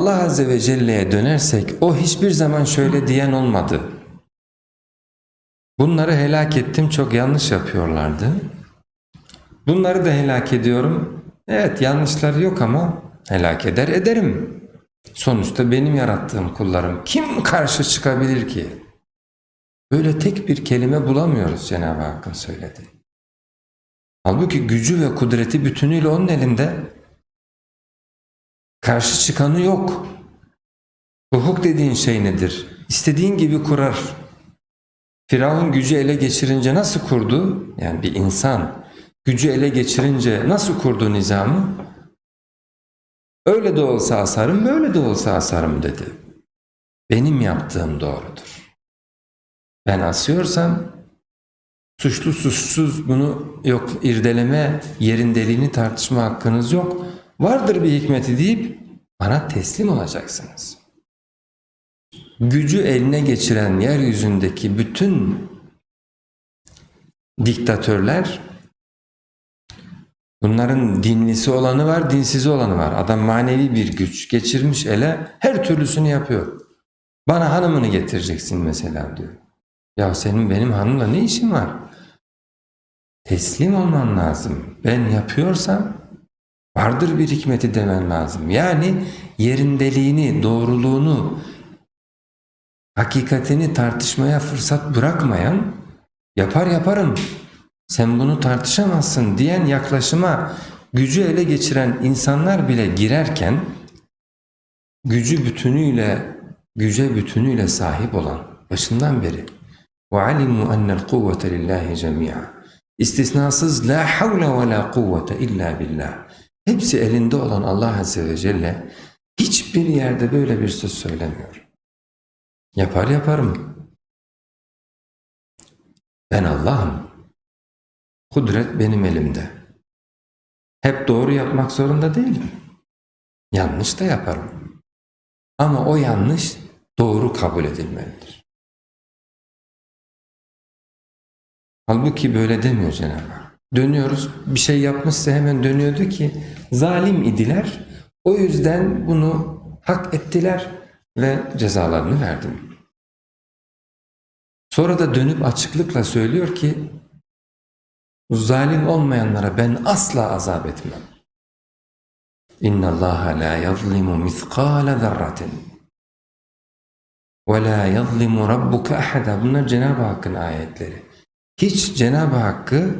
Allah Azze ve Celle'ye dönersek o hiçbir zaman şöyle diyen olmadı. Bunları helak ettim çok yanlış yapıyorlardı. Bunları da helak ediyorum. Evet yanlışları yok ama helak eder ederim. Sonuçta benim yarattığım kullarım. Kim karşı çıkabilir ki? Böyle tek bir kelime bulamıyoruz Cenab-ı Hakk'ın söylediği. Halbuki gücü ve kudreti bütünüyle onun elinde. Karşı çıkanı yok. Hukuk dediğin şey nedir? İstediğin gibi kurar. Firavun gücü ele geçirince nasıl kurdu? Yani bir insan gücü ele geçirince nasıl kurdu nizamı? Öyle de olsa asarım, böyle de olsa asarım dedi. Benim yaptığım doğrudur. Ben asıyorsam suçlu suçsuz bunu yok irdeleme, yerindeliğini tartışma hakkınız yok. Vardır bir hikmeti deyip bana teslim olacaksınız. Gücü eline geçiren yeryüzündeki bütün diktatörler Bunların dinlisi olanı var, dinsizi olanı var. Adam manevi bir güç geçirmiş ele her türlüsünü yapıyor. Bana hanımını getireceksin mesela diyor. Ya senin benim hanımla ne işin var? Teslim olman lazım. Ben yapıyorsam vardır bir hikmeti demen lazım. Yani yerindeliğini, doğruluğunu, hakikatini tartışmaya fırsat bırakmayan yapar yaparım sen bunu tartışamazsın diyen yaklaşıma gücü ele geçiren insanlar bile girerken gücü bütünüyle güce bütünüyle sahip olan başından beri وَعَلِمُوا أَنَّ الْقُوَّةَ لِلّٰهِ جَمِيعًا İstisnasız la havle ve la kuvvete illa billah. Hepsi elinde olan Allah Azze ve Celle hiçbir yerde böyle bir söz söylemiyor. Yapar yaparım. Ben Allah'ım. Kudret benim elimde. Hep doğru yapmak zorunda değilim. Yanlış da yaparım. Ama o yanlış doğru kabul edilmelidir. Halbuki böyle demiyor Cenab-ı Hak. Dönüyoruz, bir şey yapmışsa hemen dönüyordu ki zalim idiler. O yüzden bunu hak ettiler ve cezalarını verdim. Sonra da dönüp açıklıkla söylüyor ki zalim olmayanlara ben asla azap etmem. İnna Allah la yazlimu mithqala zerratin. Ve la yazlimu rabbuka ahada. Bunlar Cenab-ı Hakk'ın ayetleri. Hiç Cenab-ı Hakk'ı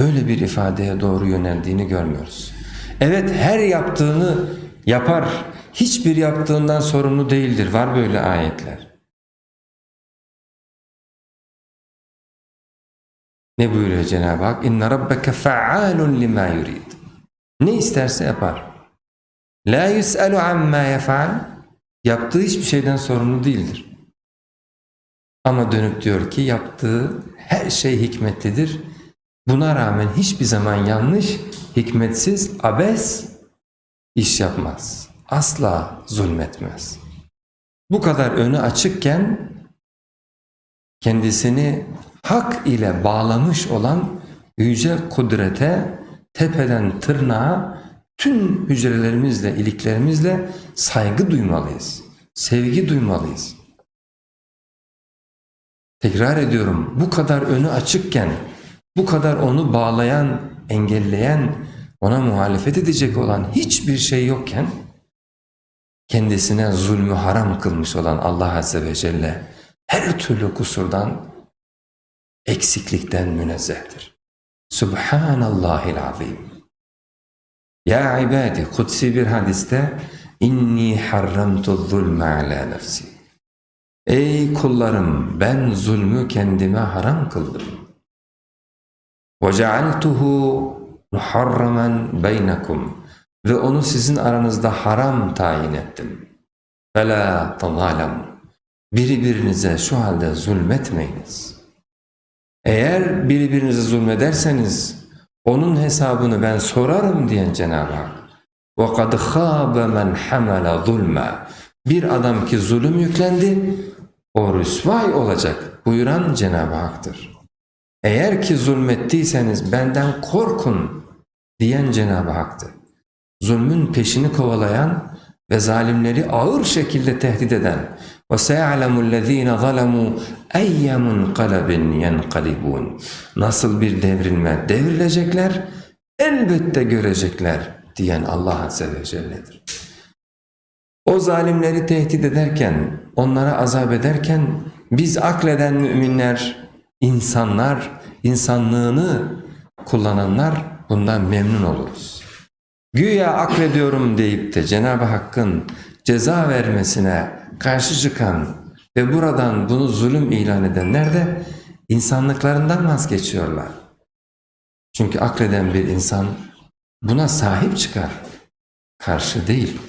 böyle bir ifadeye doğru yöneldiğini görmüyoruz. Evet her yaptığını yapar. Hiçbir yaptığından sorumlu değildir. Var böyle ayetler. Ne buyuruyor Cenab-ı Hak? İnne rabbeke fe'alun lima yurid. Ne isterse yapar. La yus'alu amma yef'al. Yaptığı hiçbir şeyden sorumlu değildir. Ama dönüp diyor ki yaptığı her şey hikmetlidir. Buna rağmen hiçbir zaman yanlış, hikmetsiz, abes iş yapmaz. Asla zulmetmez. Bu kadar önü açıkken kendisini hak ile bağlamış olan yüce kudrete tepeden tırnağa tüm hücrelerimizle, iliklerimizle saygı duymalıyız. Sevgi duymalıyız. Tekrar ediyorum bu kadar önü açıkken, bu kadar onu bağlayan, engelleyen, ona muhalefet edecek olan hiçbir şey yokken kendisine zulmü haram kılmış olan Allah Azze ve Celle her türlü kusurdan, eksiklikten münezzehtir. Subhanallahil azim. Ya ibadi, kutsi bir hadiste inni harramtu zulme ala nefsi. Ey kullarım ben zulmü kendime haram kıldım. Ve cealtuhu muharraman beynekum ve onu sizin aranızda haram tayin ettim. Fela tazalamu birbirinize şu halde zulmetmeyiniz. Eğer birbirinize zulmederseniz onun hesabını ben sorarım diyen Cenab-ı Hak. وَقَدْ خَابَ مَنْ حَمَلَ ظُلْمًا Bir adam ki zulüm yüklendi, o rüsvay olacak buyuran Cenab-ı Hak'tır. Eğer ki zulmettiyseniz benden korkun diyen Cenab-ı Hak'tır. Zulmün peşini kovalayan ve zalimleri ağır şekilde tehdit eden ve seyalemul lezine zalemu eyyemun kalabin yenkalibun nasıl bir devrilme devrilecekler elbette görecekler diyen Allah Azze ve Celle'dir. O zalimleri tehdit ederken, onlara azap ederken biz akleden müminler, insanlar, insanlığını kullananlar bundan memnun oluruz. Güya aklediyorum deyip de Cenab-ı Hakk'ın ceza vermesine karşı çıkan ve buradan bunu zulüm ilan edenler de insanlıklarından vazgeçiyorlar. Çünkü akleden bir insan buna sahip çıkar, karşı değil.